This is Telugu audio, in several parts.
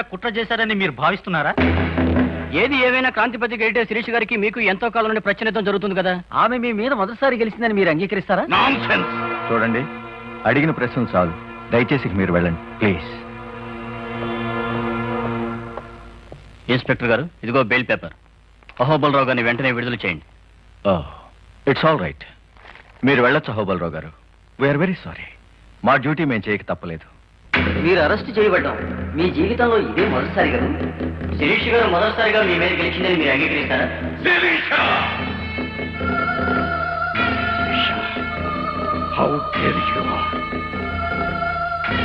కుట్ర చేశారని మీరు భావిస్తున్నారా? ఏది ఏవైనా క్రాంతి పత్రిక ఎడిటర్ శిరీష్ గారికి మీకు ఎంతో కాలం నుండి ప్రశ్నితం జరుగుతుంది కదా? ఆమె మీ మీద మొదటిసారి గెలిచిందని మీరు అంగీకరిస్తారా? చూడండి అడిగిన ప్రశ్నలు చాలు. దయచేసి మీరు వెళ్ళండి. ప్లీజ్ ఇన్స్పెక్టర్ గారు ఇదిగో బెయిల్ పేపర్. అహోబలరావు గారిని వెంటనే విడుదల చేయండి. It's all right. మీరు వెళ్ళొచ్చు Hobalrao garu. We are very sorry మా డ్యూటీ మేము చేయక తప్పలేదు. మీరు అరెస్ట్ చేయబడ్డాం. మీ జీవితంలో ఇదే మొదటిసారి కదా? శిరీష్ గారు మొదటిసారిగా మీ మీద గెలిచిందని మీరు అంగీకరిస్తారా?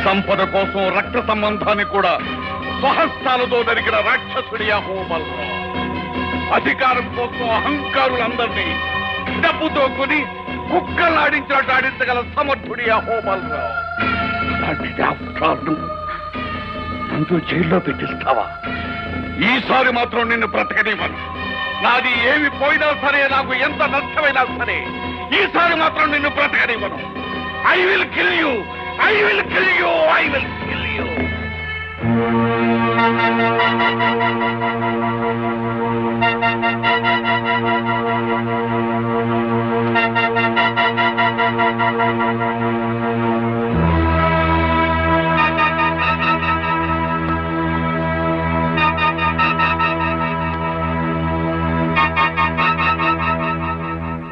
సంపద కోసం రక్త సంబంధాన్ని కూడా స్వహస్తాలతో నరికిన రాక్షసుడి హోమల్రా అధికారం కోసం అహంకారులందరినీ డబ్బుతో కొని కుక్కలాడించినట్టు ఆడించగల సమర్థుడి హోమల్రా అలాంటి రాష్ట్రాలను ముందు జైల్లో పెట్టిస్తావా? ఈసారి మాత్రం నిన్ను బ్రతకనివ్వను. నాది ఏమి పోయినా సరే నాకు ఎంత నష్టమైనా సరే ఈసారి మాత్రం నిన్ను బ్రతకనివ్వను. I will kill you I will kill you I will kill you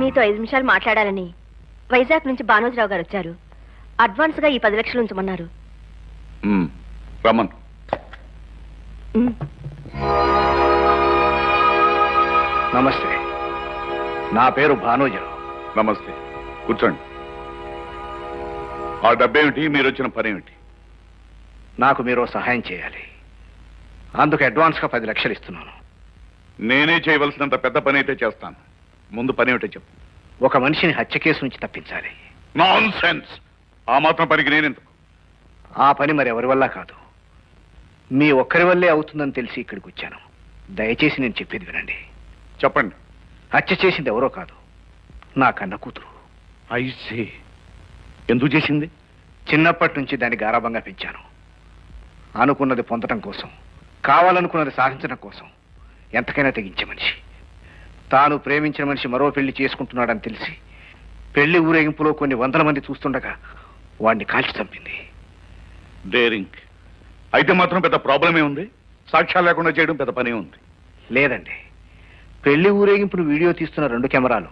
మీతో ఐదు నిమిషాలు మాట్లాడాలని వైజాగ్ నుంచి బానోజరావు గారు వచ్చారు. అడ్వాన్స్గా ఈ పది లక్షలు ఉంచమన్నారు. రమన్. నమస్తే. నా పేరు భానోజరావు నమస్తే. కూర్చోండి. ఆ డబ్బేమిటి? మీరు వచ్చిన పని ఏమిటి నాకు మీరు సహాయం చేయాలి. అందుకు అడ్వాన్స్గా పది లక్షలు ఇస్తున్నాను. నేనే చేయవలసినంత పెద్ద పని అయితే చేస్తాను. ముందు పని ఏమిటో చెప్పు. ఒక మనిషిని హత్య కేసు నుంచి తప్పించాలి. నాన్ సెన్స్ ఆ మాత్రం పనికి నేనెందుకు? ఆ పని మరి ఎవరి వల్ల కాదు. మీ ఒక్కరి వల్లే అవుతుందని తెలిసి ఇక్కడికి వచ్చాను. దయచేసి నేను చెప్పేది వినండి. చెప్పండి. హత్య చేసింది ఎవరో కాదు. నా కన్న కూతురు. ఐసీ ఎందుకు చేసింది? చిన్నప్పటి నుంచి దాన్ని గారాభంగా పెంచాను. అనుకున్నది పొందడం కోసం కావాలనుకున్నది సాధించడం కోసం ఎంతకైనా తెగించే మనిషి. తాను ప్రేమించిన మనిషి మరో పెళ్ళి చేసుకుంటున్నాడని తెలిసి పెళ్ళి ఊరేగింపులో కొన్ని వందల మంది చూస్తుండగా వాడిని కాల్చి చంపింది. డేరింగ్. అయితే మాత్రం పెద్ద ప్రాబ్లమే ఉంది. సాక్ష్యాలు లేకుండా చేయడం పెద్ద పనే ఉంది. లేదండి. పెళ్ళి ఊరేగింపును వీడియో తీస్తున్న రెండు కెమెరాలు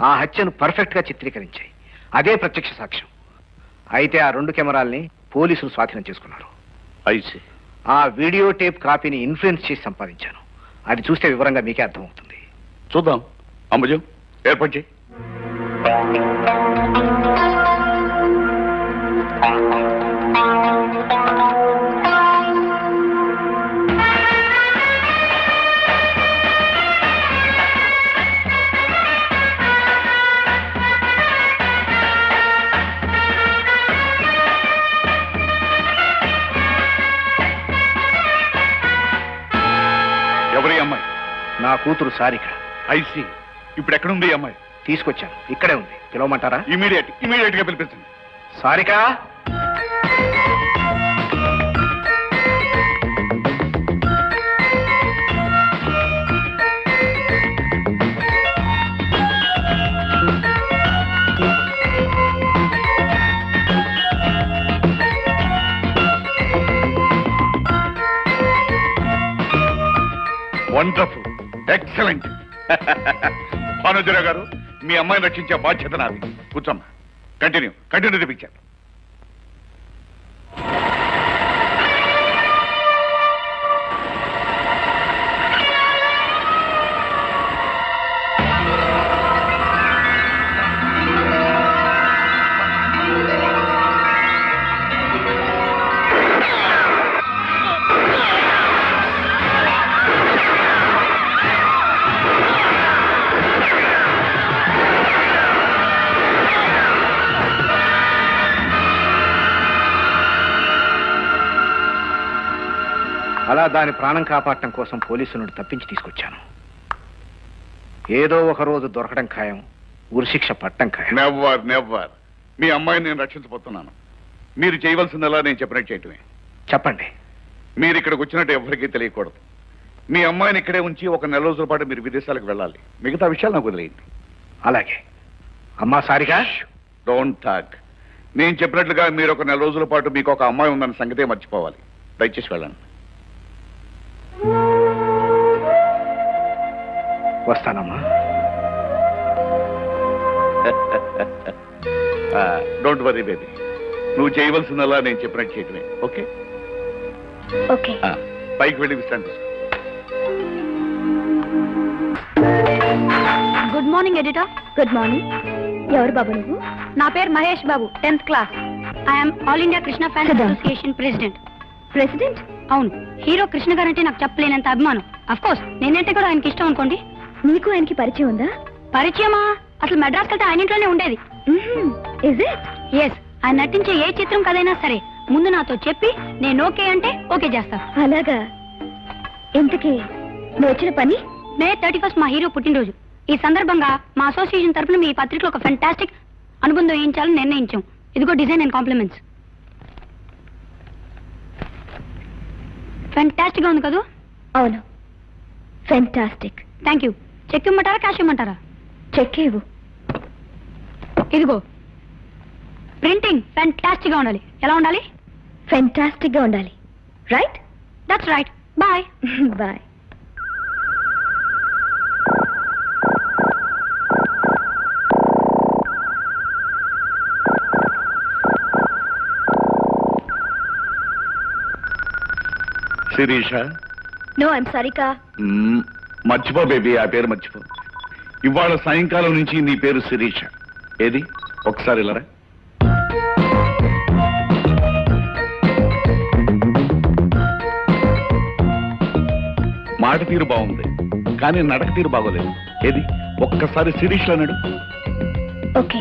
ఆ హత్యను పర్ఫెక్ట్గా చిత్రీకరించాయి. అదే ప్రత్యక్ష సాక్ష్యం. అయితే ఆ రెండు కెమెరాల్ని పోలీసులు స్వాధీనం చేసుకున్నారు. ఐసీ ఆ వీడియో టేప్ కాపీని ఇన్ఫ్లుయెన్స్ చేసి సంపాదించాను. అది చూస్తే వివరంగా మీకే అర్థమవుతుంది. చూద్దాం. అంబుజం ఏర్పాటు చేయి. ఎవరి అమ్మాయి? నా కూతురు సారిక. ఐసీ. ఇప్పుడు ఎక్కడుంది ఈ అమ్మాయి? తీసుకొచ్చాను. ఇక్కడే ఉంది. పిలవమంటారా? ఇమీడియట్ ఇమీడియట్గా పిలిపించండి. సారిక వండర్ఫుల్ ఎక్సలెంట్ భానుజరావు గారు మీ అమ్మాయిని రక్షించే బాధ్యత నాది. కూర్చోమ్మా. కంటిన్యూ కంటిన్యూ తెప్పించారు దాని ప్రాణం కాపాడటం కోసం పోలీసులను తప్పించి తీసుకొచ్చాను. ఏదో ఒక రోజు దొరకడం ఖాయం ఉరిశిక్ష పట్టం ఖాయం. Never never. మీ అమ్మాయిని నేను రక్షించబోతున్నాను. మీరు చేయవలసిందలా నేను చెప్పినట్టు చేయటమే. చెప్పండి. మీరు ఇక్కడికి వచ్చినట్టు ఎవరికీ తెలియకూడదు. మీ అమ్మాయిని ఇక్కడే ఉంచి ఒక నెల రోజుల పాటు మీరు విదేశాలకు వెళ్ళాలి. మిగతా విషయాలు నాకు వదిలేయండి. అలాగే. అమ్మా సారిగా? Don't talk. నేను చెప్పినట్లుగా మీరు ఒక నెల రోజుల పాటు మీకు ఒక అమ్మాయి ఉందన్న సంగతే మర్చిపోవాలి. దయచేసి వెళ్ళండి. వస్తానమ్మా. డోంట్ వరీ బేబీ నువ్వు చేయవలసిందల్లా నేను చెప్పినట్టు చేయటమే. ఓకే ఓకే పైకి వెళ్ళి విశ్రాంతి. Good morning editor good morning ఎవరు బాబు నువ్వు? నా పేరు Mahesh Babu tenth class I'm all India Krishna fans down. Association president president అవును. హీరో కృష్ణ గారంటే నాకు చెప్పలేనంత అభిమానం. అఫ్ కోర్స్ నేనంటే కూడా ఆయనకి ఇష్టం అనుకోండి. నీకు ఆయనకి పరిచయం ఉందా? పరిచయమా? అసలు మెడ్రాస్ వెళ్తే ఆయన ఇంట్లోనే ఉండేది. ఇజ్ ఇట్ ఎస్ ఆయన నటించే ఏ చిత్రం కదైనా సరే ముందు నాతో చెప్పి నేను ఓకే అంటే ఓకే చేస్తా. అలాగా. ఇంతకీ నువ్వు వచ్చిన పని? మే థర్టీ ఫస్ట్ మా హీరో పుట్టినరోజు. ఈ సందర్భంగా మా అసోసియేషన్ తరపున మీ పత్రికలో ఒక ఫెంటాస్టిక్ అనుబంధం వేయించాలని నిర్ణయించాం. ఇదిగో డిజైన్ అండ్ కాంప్లిమెంట్స్ ఫెంటాస్టిక్గా ఉంది కదా? అవును. ఫెంటాస్టిక్ థ్యాంక్ యూ చెక్ ఇమ్మంటారా క్యాష్ ఇమ్మంటారా? చెక్ ఇవ్వు. ఇదిగో. ప్రింటింగ్ ఫెంటాస్టిక్గా ఉండాలి. ఎలా ఉండాలి? ఫెంటాస్టిక్గా ఉండాలి. Right that's right bye bye Sirisha. No I'm Sarika మర్చిపో బేబీ ఆ పేరు మర్చిపో. ఇవాళ సాయంకాలం నుంచి నీ పేరు శిరీష. ఏది? ఒకసారి ఇలారా మాట తీరు బాగుంది కానీ నడక తీరు బాగోలేదు. ఏది? ఒక్కసారి శిరీష్ అన్నాడు. ఓకే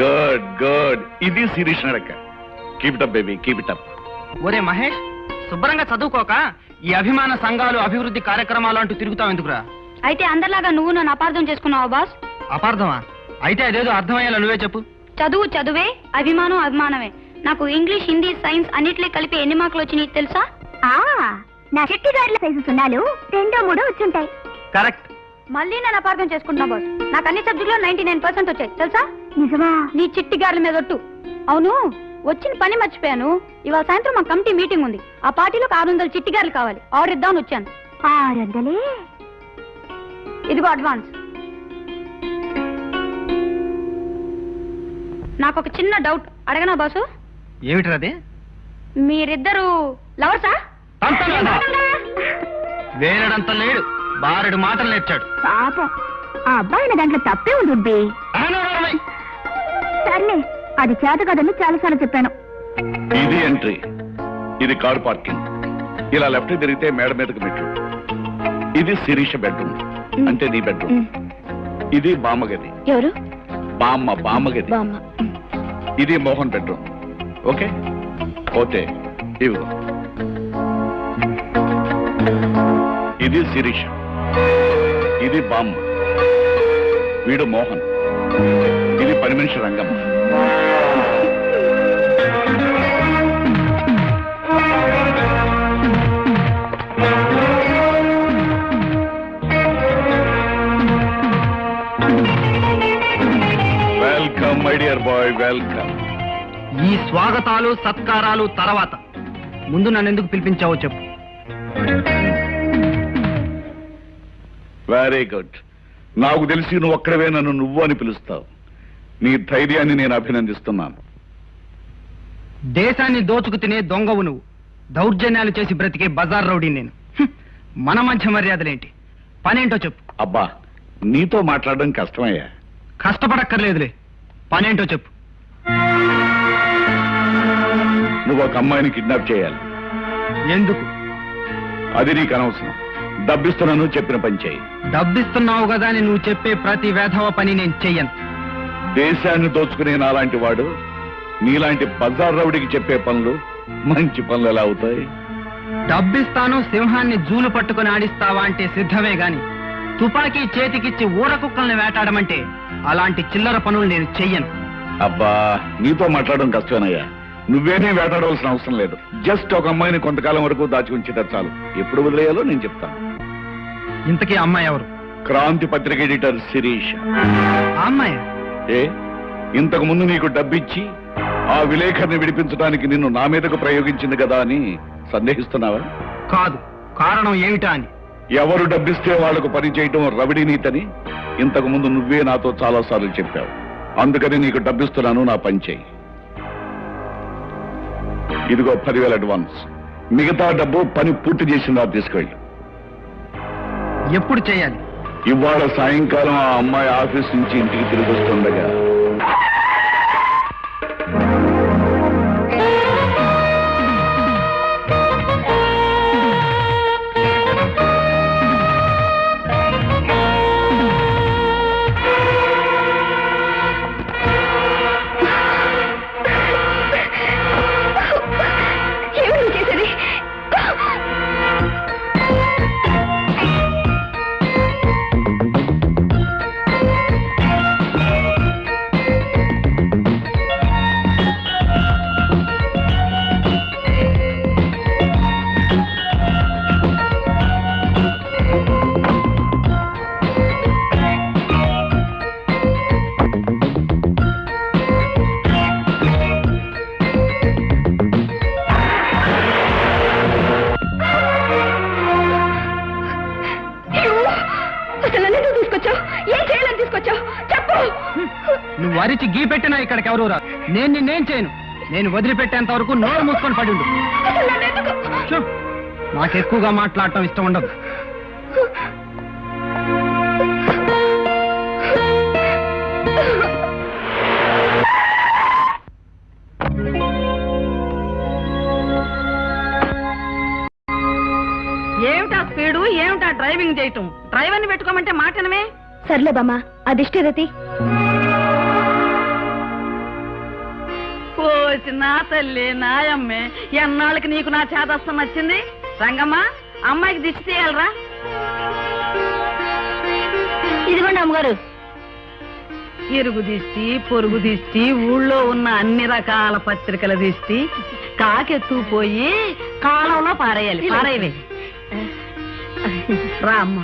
గుడ్ గుడ్ ఇది శిరీష్ నడక. Keep it up baby keep it up ఒరే మహేష్ శుభ్రంగా చదువుకోక ఈ అభిమాన సంఘాలు అభివృద్ధి కార్యక్రమాలు అంటూ తిరుగుతావు ఎందుకురా? అయితే అందరిలాగా నువ్వు నన్ను అపార్థం చేసుకున్నావు బాస్? అపార్థమా? అయితే అదేదో అర్థమయ్యేలా నువ్వే చెప్పు. చదువు చదువే అభిమానం అభిమానమే. నాకు ఇంగ్లీష్ హిందీ సైన్స్ అన్నిట్లో కలిపి ఎన్ని మార్కులు వచ్చినాయి తెలుసా? నా చెట్టి గారిల సైజు సున్నాలు రెండో మూడో వచ్చుంటాయి. కరెక్ట్ మళ్ళీ నన్ను అపార్థం చేసుకుంటున్నా బాస్. నాకు అన్ని సబ్జెక్టులో నైన్టీ నైన్ పర్సెంట్ వచ్చాయి. తెలుసా? నిజమా? నీ చిట్టి గార్ల మీద ఒట్టు. అవును వచ్చిన పని మర్చిపోయాను. ఇవాళ సాయంత్రం మా కమిటీ మీటింగ్ ఉంది. ఆ పార్టీలోకి ఆరు వందల చిట్టి గారులు కావాలి. ఆర్డర్ ఇద్దామని వచ్చాను. ఆరు వందలే? ఇదిగో అడ్వాన్స్. నాకు ఒక చిన్న డౌట్. అడగనా బాసు? ఏమిటది మీరిద్దరు లవర్సా? వేరడంత లేడు. బారెడు మాటలు నేర్చాడు. పాపం. ఆ అబ్బాయి దాంట్లో తప్పే ఉంది సర్లే అది చేత కదని చాలాసార్లు చెప్పాను. ఇది ఎంట్రీ. ఇది కార్ పార్కింగ్. ఇలా లెఫ్ట్ తిరిగితే మేడ మీదకి మెట్లు. ఇది శిరీష బెడ్రూమ్. అంటే నీ బెడ్రూమ్. ఇది బామ్మగది ఎవరు? బామ్మ బామ్మగది బామ్మ. ఇది మోహన్ బెడ్రూమ్. ఓకే? ఓకే. ఇవి ఇది శిరీష. ఇది బామ్మ. వీడు మోహన్. ఇది పని మనిషి Rangamma welcome my dear boy welcome ఈ స్వాగతాలు సత్కారాలు తర్వాత. ముందు నన్ను ఎందుకు పిలిపించావో చెప్పు. వెరీ గుడ్ నాకు తెలిసి నువ్వు ఒక్కడవే నన్ను నువ్వు అని పిలుస్తావు. నీ ధైర్యాన్ని నేను అభినందిస్తున్నాను. దేశాన్ని దోచుకు తినే దొంగవు నువ్వు. దౌర్జన్యాలు చేసి బ్రతికే బజార్ రౌడీ నేను. హ్మ్. మన మధ్య మర్యాదలేంటి? పనేంటో చెప్పు. అబ్బా నీతో మాట్లాడడం కష్టమయ్యా. కష్టపడక్కర్లేదులే. పనేంటో చెప్పు. నువ్వు ఒక అమ్మాయిని కిడ్నాప్ చేయాలి. ఎందుకు? అది నీకు అనవసరం. డబ్బిస్తున్నాను చెప్పిన పని చేయి. డబ్బిస్తున్నావు కదా అని నువ్వు చెప్పే ప్రతి వేధవ పని నేను చెయ్యను. దేశాన్ని దోచుకునే నాలాంటి వాడు నీలాంటి బజార్ రౌడికి చెప్పే పనులు మంచి పనులు ఎలా అవుతాయి? డబ్బిస్తాను సింహాన్ని జూలు పట్టుకుని ఆడిస్తావా అంటే సిద్ధమే గాని తుపాకీ చేతికిచ్చి ఊర కుక్కల్ని వేటాడమంటే అలాంటి చిల్లర పనులు నేను చెయ్యను. అబ్బా నీతో మాట్లాడడం కష్టమేనయ్యా. నువ్వేమీ వేటాడవలసిన అవసరం లేదు. జస్ట్ ఒక అమ్మాయిని కొంతకాలం వరకు దాచి ఉంచితే చాలు. ఎప్పుడు వదిలేయాలో నేను చెప్తాను. ఇంతకీ అమ్మాయి ఎవరు? క్రాంతి పత్రిక ఎడిటర్ శిరీష్. అమ్మాయి? ఏ? ఇంతకు ముందు నీకు డబ్బిచ్చి ఆ విలేకరిని విడిపించడానికి నిన్ను నా మీదకు ప్రయోగించింది కదా అని సందేహిస్తున్నావా? కాదు. కారణం ఏమిటా అని? ఎవరు డబ్బిస్తే వాళ్ళకు పని చేయటం రవిడి నీతని? ఇంతకు ముందు నువ్వే నాతో చాలా సార్లు చెప్పావు. అందుకని నీకు డబ్బిస్తున్నాను నా పని చేయి. ఇదిగో పదివేల అడ్వాన్స్. మిగతా డబ్బు పని పూర్తి చేసిందా తీసుకెళ్ళి. ఎప్పుడు చేయాలి? ఇవాళ సాయంకాలం ఆ అమ్మాయి ఆఫీస్ నుంచి ఇంటికి తిరిగి వస్తుండగా గీ పెట్టినా ఇక్కడికి ఎవరు రా నేను నిన్నేం చేయను? నేను వదిలిపెట్టేంత వరకు నోరు మూసుకొని పడి ఉండు. నాకు ఎక్కువగా మాట్లాడటం ఇష్టం ఉండదు. ఏమిటా స్పీడు? ఏమిటా డ్రైవింగ్ చేయటం? డ్రైవర్ని పెట్టుకోమంటే మాటనమే సర్లే బామ్మ అదిష్టే ఓసి నా తల్లి నాయమ్మే ఎన్నాళ్ళకి నీకు నా చేదస్తం వచ్చింది రంగమ్మ అమ్మాయికి దిష్టి తీయాలరా. ఇదిగోండి అమ్మగారు. ఇరుగు దిష్టి పొరుగు దిష్టి ఊళ్ళో ఉన్న అన్ని రకాల పత్రికల దిష్టి కాకెత్తుకుపోయి కాలంలో పారేయాలి. పారేయవే. రామ్మ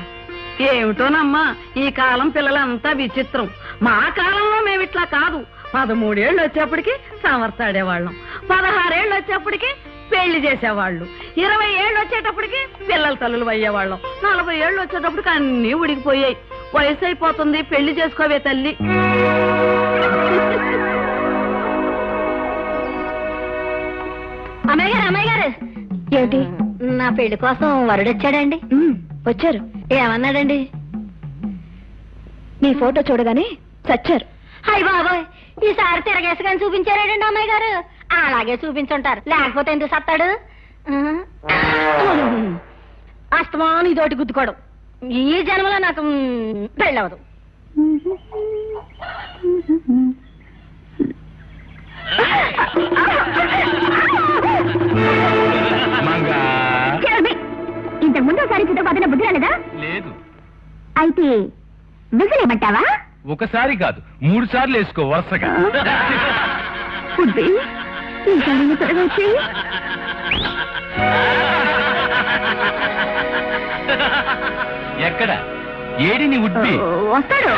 ఏమిటోనమ్మా ఈ కాలం పిల్లలంతా విచిత్రం. మా కాలంలో మేము ఇట్లా కాదు. పదమూడేళ్ళు వచ్చేప్పటికి సమర్థాడేవాళ్ళం పదహారేళ్ళు వచ్చేప్పటికి పెళ్ళి చేసేవాళ్ళు. ఇరవై ఏళ్ళు వచ్చేటప్పటికి పిల్లల తల్లులు అయ్యేవాళ్ళం. నలభై ఏళ్ళు వచ్చేటప్పటికి అన్నీ ఉడికిపోయాయి. వయసు అయిపోతుంది పెళ్ళి చేసుకోవే తల్లి. అమ్మాయి గారు అమ్మాయి గారు. ఏమిటి? నా పెళ్ళి కోసం వరుడొచ్చాడండి వచ్చారు. ఏమన్నాడండి? మీ ఫోటో చూడగానే చచ్చారు. అయ్య బాబోయ్ ఈసారి తిరగేసుకొని చూపించారాడండి అమ్మాయి గారు? అలాగే చూపించుంటారు. లేకపోతే ఎందుకు సత్తాడు? అస్తమాను ఇదోటి గుద్దుకోవడం. ఈ జన్మలో నాకు పెళ్ళవదు. ఇంతకు ముందు ఒకసారి చిత్రపతిన బుద్ధి రాలేదా? లేదు. అయితే విసిలేమంటావా ఒకసారి కాదు మూడు సార్లు వేసుకో వరుసగా. ఎక్కడ? ఏడిని ఉడ్బి వస్తాడు.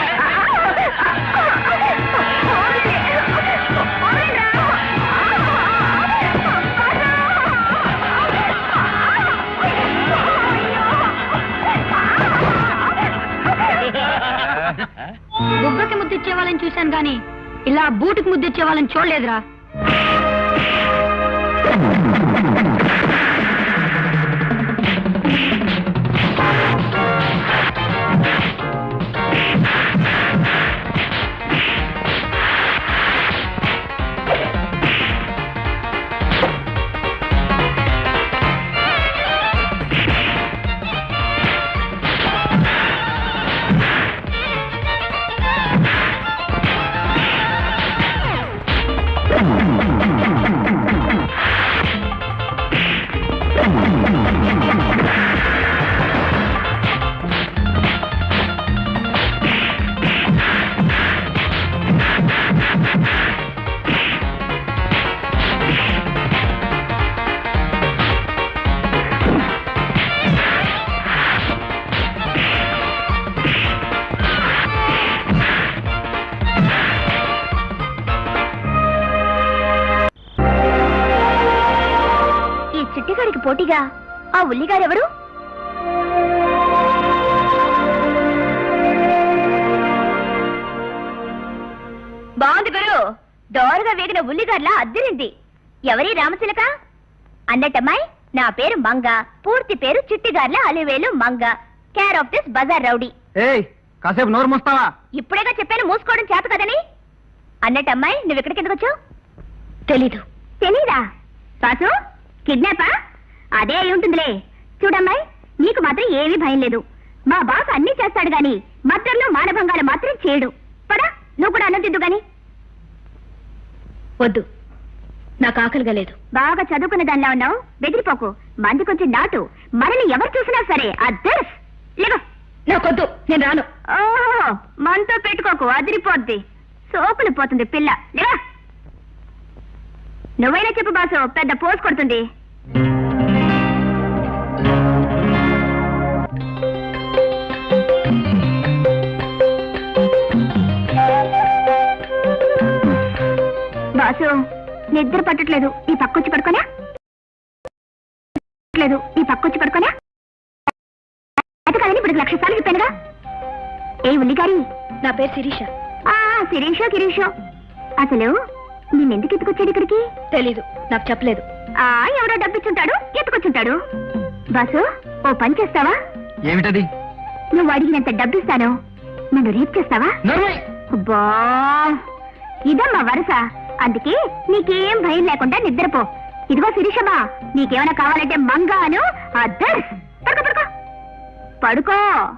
వాళ్ళని చూశాను గాని ఇలా బూటుకి ముద్దిచ్చే వాళ్ళని చూడలేదురా. పోటీగా ఆ ఉల్లిగారెవరు? బాగుంది గురు. దోరగా వేగిన ఉల్లిగార్లా అద్దరింది. ఎవరి రామచిలక అన్నట్టమ్మాయి నా పేరు మంగ. పూర్తి పేరు చిట్టిగార్ల Alivelu Manga. Care of this Bazar rowdy. ఏయ్ కాసేపు నోరు మూస్తావా? ఇప్పుడేగా చెప్పాను మూసుకోవడం చేత కదని. అన్నట్టమ్మాయి నువ్వు ఇక్కడికి ఎందుకు వచ్చావు? తెలీదు. తెలీదా? బాసు కిడ్నాపా? అదే అయి ఉంటుందిలే. చూడమ్మాయి నీకు మాత్రం ఏమీ భయం లేదు. మా బాస్ అన్ని చేస్తాడు గాని మద్రంలో మానభంగాలు మాత్రం చేయడు. పదా నువ్వు కూడా అన్నం తిద్దు గాని. వద్దు. నాకు ఆకలిగా లేదు. బాగా చదువుకున్న దానిలా ఉన్నావు. బెదిరిపోకు. మంది కొంచెం నాటు. మనల్ని ఎవరు చూసినా సరే అద్దర్స్ లేవు. నాకొద్దు. నేను రాను. ఓహో మనతో పెట్టుకోకు. అదిరిపోద్ది. సోకులు పోతుంది పిల్ల. లేవా. నువ్వైనా చెప్పు బాసు పెద్ద పోస్ కొడుతుంది. బాసు నిద్ర పట్టట్లేదు. ఈ పక్కొచ్చి పడుకోనా? లేదు ఈ పక్కొచ్చి పడుకోనా? కదండి ఇప్పుడు లక్ష సార్లు చెప్పానుగా. ఏ ఉల్లిగారి? నా పేరు శిరీష. ఆ శిరీషో గిరీషో అసలు నిన్నెందుకు ఎత్తుకొచ్చాడు ఇక్కడికి? తెలీదు నాకు చెప్పలేదు. ఆ ఎవరో డబ్బిచ్చుంటాడు ఎత్తుకొచ్చుంటాడు. బాసు ఓ పని చేస్తావా? ఏమిటది? నువ్వు అడిగినంత డబ్బిస్తాను. నన్ను రేప్ చేస్తావా? అబ్బా! ఇదమ్మా వరుస. అందుకే నీకేం భయం లేకుండా నిద్రపో. ఇదిగో శిరీషమా నీకేమైనా కావాలంటే మంగాను అద్దర్ పడుకో పడుకో. పడుకో.